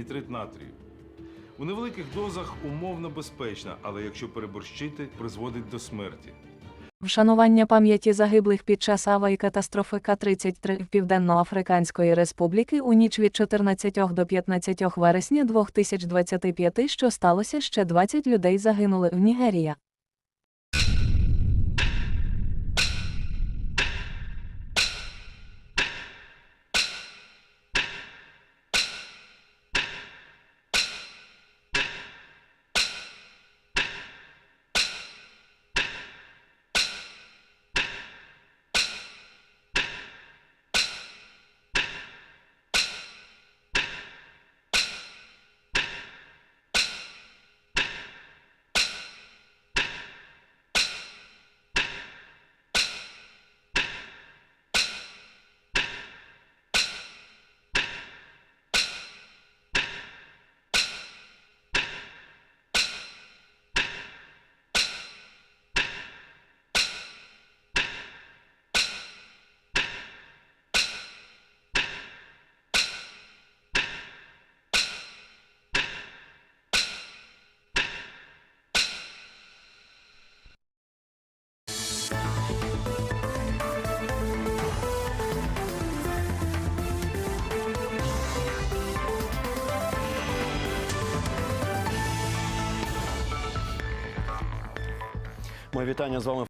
нітрит натрію. У невеликих дозах умовно безпечна, але якщо переборщити, призводить до смерті. Вшанування пам'яті загиблих під час авої катастрофи К-33 Південно-Африканської Республіки у ніч від 14 до 15 вересня 2025, що сталося, ще 20 людей загинули в Нігерія. Моє вітання з вами.